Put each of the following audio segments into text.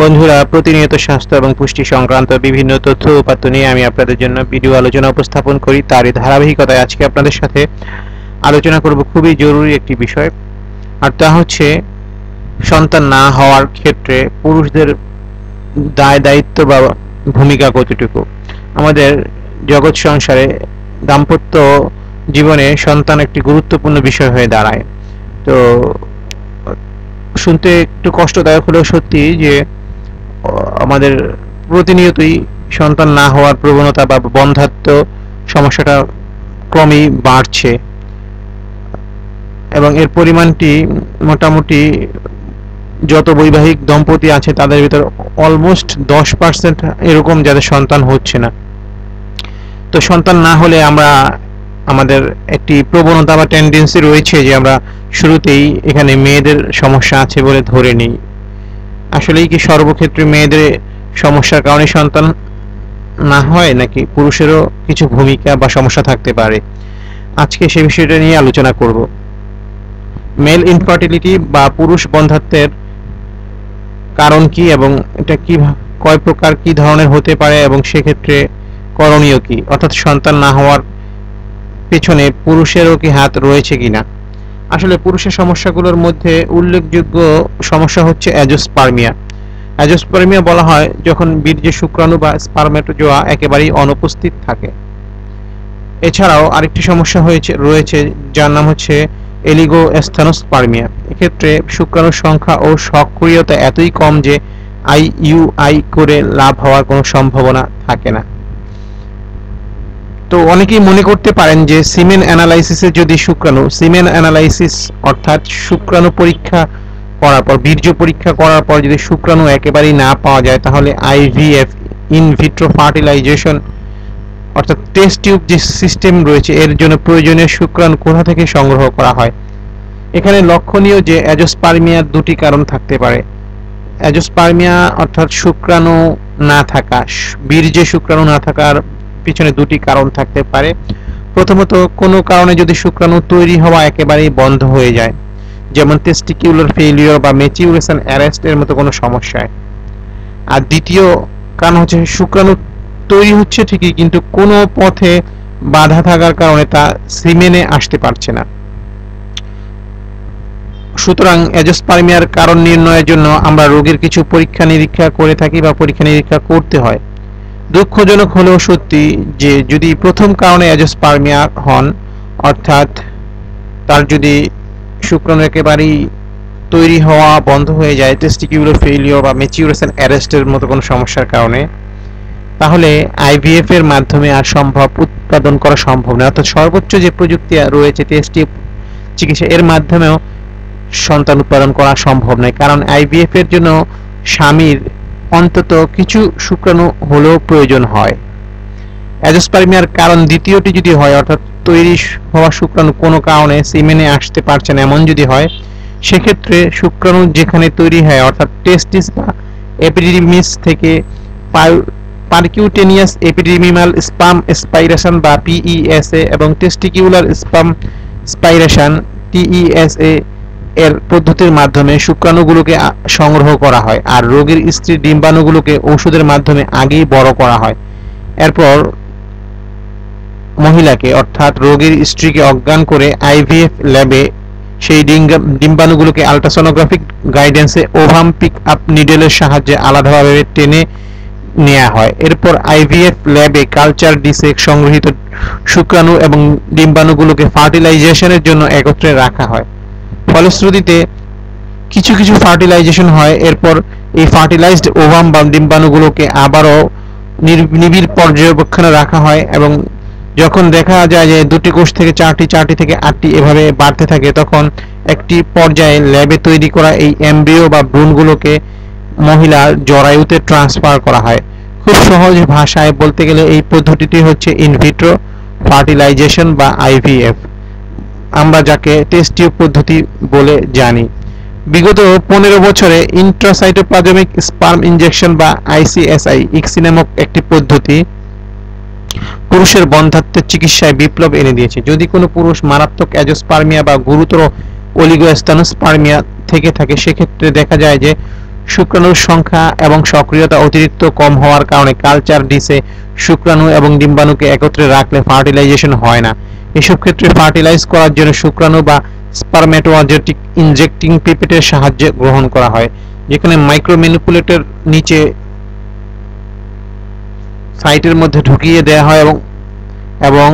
বন্ধুরা, প্রতিনিয়ত স্বাস্থ্য এবং পুষ্টি সংক্রান্ত বিভিন্ন তথ্য উপাত্ত নিয়ে আমি আপনাদের জন্য ভিডিও আলোচনা উপস্থাপন করি। তারই ধারাবাহিকতায় আজকে আপনাদের সাথে আলোচনা করব খুবই জরুরি একটি বিষয়, আর তা হচ্ছে সন্তান না হওয়ার ক্ষেত্রে পুরুষদের দায়, দায়িত্ব বা ভূমিকা কতটুকু? আমাদের জগৎ সংসারে দাম্পত্য জীবনে সন্তান একটি গুরুত্বপূর্ণ বিষয় হয়ে দাঁড়ায়। তো শুনতে একটু কষ্টদায়ক হলেও সত্যি যে আমাদের প্রতিনিয়তই সন্তান না হওয়ার প্রবণতা বা বন্ধাত্ম সমস্যাটা ক্রমেই বাড়ছে। এবং এর পরিমাণটি মোটামুটি যত বৈবাহিক দম্পতি আছে তাদের ভিতর অলমোস্ট দশ পার্সেন্ট এরকম যাদের সন্তান হচ্ছে না। তো সন্তান না হলে আমরা আমাদের একটি প্রবণতা বা টেন্ডেন্সি রয়েছে যে আমরা শুরুতেই এখানে মেয়েদের সমস্যা আছে বলে ধরে নিই। আসলেই কি সর্বক্ষেত্রে মেয়েদের সমস্যার কারণে সন্তান না হয়, নাকি পুরুষেরও কিছু ভূমিকা বা সমস্যা থাকতে পারে? আজকে সে বিষয়টা নিয়ে আলোচনা করব। মেল ইনফার্টিলিটি বা পুরুষ বন্ধাত্বের কারণ কি এবং এটা কি কয় প্রকার কি ধরনের হতে পারে এবং সেক্ষেত্রে করণীয় কি? অর্থাৎ সন্তান না হওয়ার পেছনে পুরুষেরও কি হাত রয়েছে কিনা? আসলে পুরুষের সমস্যাগুলোর মধ্যে উল্লেখযোগ্য সমস্যা হচ্ছে অ্যাজোস্পার্মিয়া। অ্যাজোস্পার্মিয়া বলা হয় যখন বীর্য শুক্রাণু বা স্পার্মেটোজোয়া একেবারেই অনুপস্থিত থাকে। এছাড়াও আরেকটি সমস্যা হয়েছে, রয়েছে, যার নাম হচ্ছে এলিগো এস্থানোস্পার্মিয়া এক্ষেত্রে শুক্রাণুর সংখ্যা ও সক্রিয়তা এতই কম যে আইইউআই করে লাভ হওয়ার কোনো সম্ভাবনা থাকে না। তো অনেকেই মনে করতে পারেন যে সিমেন অ্যানালাইসিসে যদি শুক্রাণু, সিমেন অ্যানালাইসিস অর্থাৎ শুক্রাণু পরীক্ষা করার পর, বীর্য পরীক্ষা করার পর যদি শুক্রাণু একেবারেই না পাওয়া যায়, তাহলে আইভিএফ ইন ভিট্রো ফার্টিলাইজেশন, অর্থাৎ টেস্ট টিউব যে সিস্টেম রয়েছে, এর জন্য প্রয়োজনীয় শুক্রাণু কোথা থেকে সংগ্রহ করা হয়? এখানে লক্ষণীয় যে অ্যাজোস্পার্মিয়ার দুটি কারণ থাকতে পারে। অ্যাজোস্পার্মিয়া অর্থাৎ শুক্রাণু না থাকা, বীর্যে শুক্রাণু না থাকার পিছনে দুটি কারণ থাকতে পারে। প্রথমত, কোনো কারণে যদি শুক্রাণু তৈরি হওয়া একেবারেই বন্ধ হয়ে যায়, যেমন টেস্টিকিউলার ফেলিওর বা ম্যাচিউরেশন অ্যারেস্ট মতো কোনো সমস্যায়। আর দ্বিতীয় কারণ হচ্ছে, শুক্রাণু তৈরি হচ্ছে ঠিকই, কিন্তু কোনো পথে বাধা থাকার কারণে তা সিমেনে আসতে পারছে না। সুতরাং অ্যাজোস্পার্মিয়ার কারণ নির্ণয়ের জন্য আমরা রোগীর কিছু পরীক্ষা নিরীক্ষা করে থাকি বা পরীক্ষা নিরীক্ষা করতে হয়। দুঃখজনক হলেও সত্যি যে যদি প্রথম কারণে অ্যাজোস্পার্মিয়া হন, অর্থাৎ তার যদি শুক্রাণু একেবারেই তৈরি হওয়া বন্ধ হয়ে যায় টেস্টিকিউলার ফেলিওর বা ম্যাচিউরেশন অ্যারেস্টের মতো কোনো সমস্যার কারণে, তাহলে আইভিএফ এর মাধ্যমে আর সম্ভব, উৎপাদন করা সম্ভব নয়। অর্থাৎ সর্বোচ্চ যে প্রযুক্তি রয়েছে টেস্টি চিকিৎসা, এর মাধ্যমেও সন্তান উৎপাদন করা সম্ভব নয়। কারণ আইভিএফ এর জন্য স্বামীর অন্তত কিছু শুক্রাণু হলেও প্রয়োজন হয়। অ্যাজোস্পার্মিয়ার কারণ দ্বিতীয়টি যদি হয়, অর্থাৎ তৈরি হওয়া শুক্রাণু কোনো কারণে সিমেনে আসতে পারছে না, এমন যদি হয়, সেক্ষেত্রে শুক্রাণু যেখানে তৈরি হয়, অর্থাৎ টেস্টিস বা এপিডিমিস থেকে পারকিউটেনিয়াস এপিডিমিমাল স্পাম স্পাইরেশন বা পিইএসএ এবং টেস্টিকিউলার স্পাম স্পাইরেশন টিইএসএ এর পদ্ধতির মাধ্যমে শুক্রাণুগুলোকে সংগ্রহ করা হয় আর রোগীর স্ত্রীর ডিম্বাণুগুলোকে ঔষধের মাধ্যমে আগেই বড় করা হয়। এরপর মহিলাকে, অর্থাৎ রোগীর স্ত্রীকে অজ্ঞান করে আইভিএফ ল্যাবে সেই ডিম্বাণুগুলোকে আলট্রাসোনোগ্রাফিক গাইডেন্সে ওভাম পিক আপ নিডেলের সাহায্যে আলাদাভাবে টেনে নেওয়া হয়। এরপর আইভিএফ ল্যাবে কালচার ডিসেক সংগৃহীত শুক্রাণু এবং ডিম্বাণুগুলোকে ফার্টিলাইজেশনের জন্য একত্রে রাখা হয়। ফলশ্রুতিতে কিছু কিছু ফার্টিলাইজেশন হয়, এরপর এই ফার্টিলাইজড ওভাম বা ডিম্বাণুগুলোকে আবারও নিবিড় পর্যবেক্ষণে রাখা হয় এবং যখন দেখা যায় যে দুটি কোষ থেকে চারটি চারটি থেকে আটটি এভাবে বাড়তে থাকে, তখন একটি পর্যায়ে ল্যাবে তৈরি করা এই এমব্রিও বা ভ্রূণগুলোকে মহিলার জরায়ুতে ট্রান্সফার করা হয়। খুব সহজ ভাষায় বলতে গেলে এই পদ্ধতিটি হচ্ছে ইনভিট্রো ফার্টিলাইজেশন বা আইভিএফ আমরা যাকে টেস্ট টিউব পদ্ধতি বলে জানি। বিগত পনেরো বছরে ইন্ট্রাসাইটোপ্লাজমিক স্পার্ম ইনজেকশন বা আইসিএসআই ইক্সি নামক একটি পদ্ধতি পুরুষের বন্ধাত্বের চিকিৎসায় বিপ্লব এনে দিয়েছে। যদি কোনো পুরুষ মারাত্মক অ্যাজোস্পার্মিয়া বা গুরুতর অলিগোস্টানোস্পার্মিয়া থেকে থাকে, সেক্ষেত্রে দেখা যায় যে শুক্রাণুর সংখ্যা এবং সক্রিয়তা অতিরিক্ত কম হওয়ার কারণে কালচার ডিসে শুক্রাণু এবং ডিম্বাণুকে একত্রে রাখলে ফার্টিলাইজেশন হয় না। এসব ক্ষেত্রে ফার্টিলাইজ করার জন্য শুক্রাণু বা স্পারমেটোজেটিক ইনজেক্টিং পিপেটের সাহায্য গ্রহণ করা হয়, যেখানে মাইক্রোম্যানিপুলেটর নিচে সাইটের মধ্যে ঢুকিয়ে দেওয়া হয় এবং এবং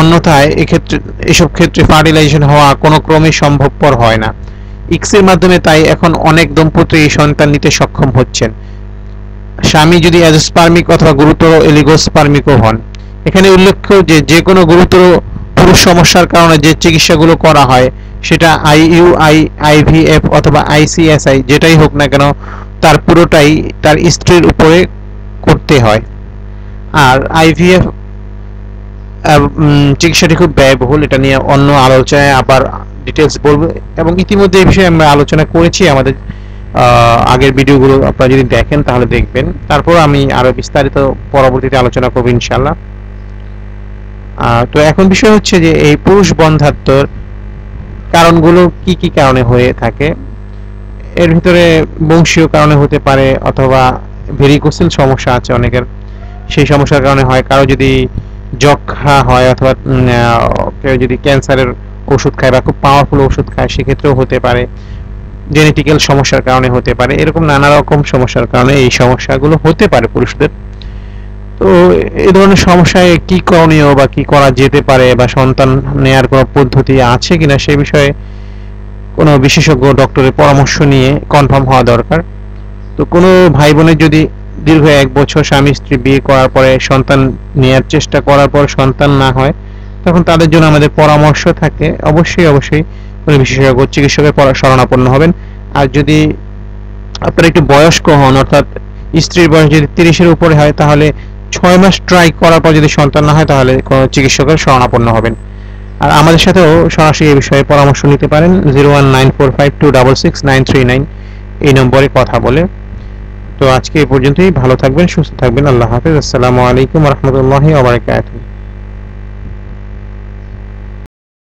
অন্যথায় এক্ষেত্রে, এসব ক্ষেত্রে ফার্টিলাইজেশন হওয়া কোনো ক্রমে সম্ভবপর হয় না। ইক্সের মাধ্যমে তাই এখন অনেক দম্পতি এই সন্তান নিতে সক্ষম হচ্ছেন। স্বামী যদি অ্যাজোস্পার্মিক অথবা গুরুতর এলিগোস্পার্মিকও হন, এখানে উল্লেখ্য যে যে কোনো গুরুতর পুরুষ সমস্যার কারণে যে চিকিৎসাগুলো করা হয়, সেটা আইইউআই আইভিএফ অথবা আইসিএসআই যেটাই হোক না কেন, তার পুরোটাই তার স্ত্রীর উপরে করতে হয়। আর আইভিএফ চিকিৎসাটি খুব ব্যয়বহুল, এটা নিয়ে অন্য আলোচনায় আবার ডিটেলস বলব। এবং ইতিমধ্যে এই বিষয়ে আমরা আলোচনা করেছি আমাদের আগের ভিডিওগুলো আপনারা যদি দেখেন তাহলে দেখবেন। তারপর আমি আরও বিস্তারিত পরবর্তীতে আলোচনা করব ইনশাল্লাহ তো এখন বিষয় হচ্ছে যে এই পুরুষ বন্ধাত্মর কারণগুলো কি কি কারণে হয়ে থাকে? এর ভিতরে বংশীয় কারণে হতে পারে অথবা ভেরিকোসিল সমস্যা আছে অনেকের। সেই সমস্যার কারণে হয়। কারও যদি যক্ষা হয় অথবা কেউ যদি ক্যান্সারের ওষুধ খায় বা খুব পাওয়ারফুল ওষুধ খায়, সেক্ষেত্রেও হতে পারে। জেনেটিক্যাল সমস্যার কারণে হতে পারে। এরকম নানা রকম সমস্যার কারণে এই সমস্যাগুলো হতে পারে পুরুষদের। তো এই ধরনের সমস্যায় কি করণীয় বা কি করা যেতে পারে বা সন্তান নেয়ার কোনো পদ্ধতি আছে কিনা সে বিষয়ে কোনো বিশেষজ্ঞ ডক্টরের পরামর্শ নিয়ে কনফার্ম হওয়া দরকার। তো কোনো ভাই বোনের যদি দীর্ঘ এক বছর স্বামী স্ত্রী বিয়ে করার পরে সন্তান নেয়ার চেষ্টা করার পর সন্তান না হয়, তখন তাদের জন্য আমাদের পরামর্শ থাকে। অবশ্যই অবশ্যই কোনো বিশেষজ্ঞ চিকিৎসকের শরণাপন্ন হবেন। আর যদি আপনার একটু বয়স্ক হন, অর্থাৎ স্ত্রীর বয়স যদি তিরিশের উপরে হয়, তাহলে ছয় মাস ট্রাই করার পর যদি সন্তান না হয়, তাহলে কোনো চিকিৎসকের শরণাপন্ন হবেন। আর আমাদের সাথেও সরাসরি এই বিষয়ে পরামর্শ নিতে পারেন zero one nine four five two double six nine three nine এই নম্বরে কথা বলে। তো আজকে এই পর্যন্তই, ভালো থাকবেন, সুস্থ থাকবেন, আল্লাহ হাফিজ, আসসালামু আলাইকুম রহমতুল্লাহি ওবরাকাতুহু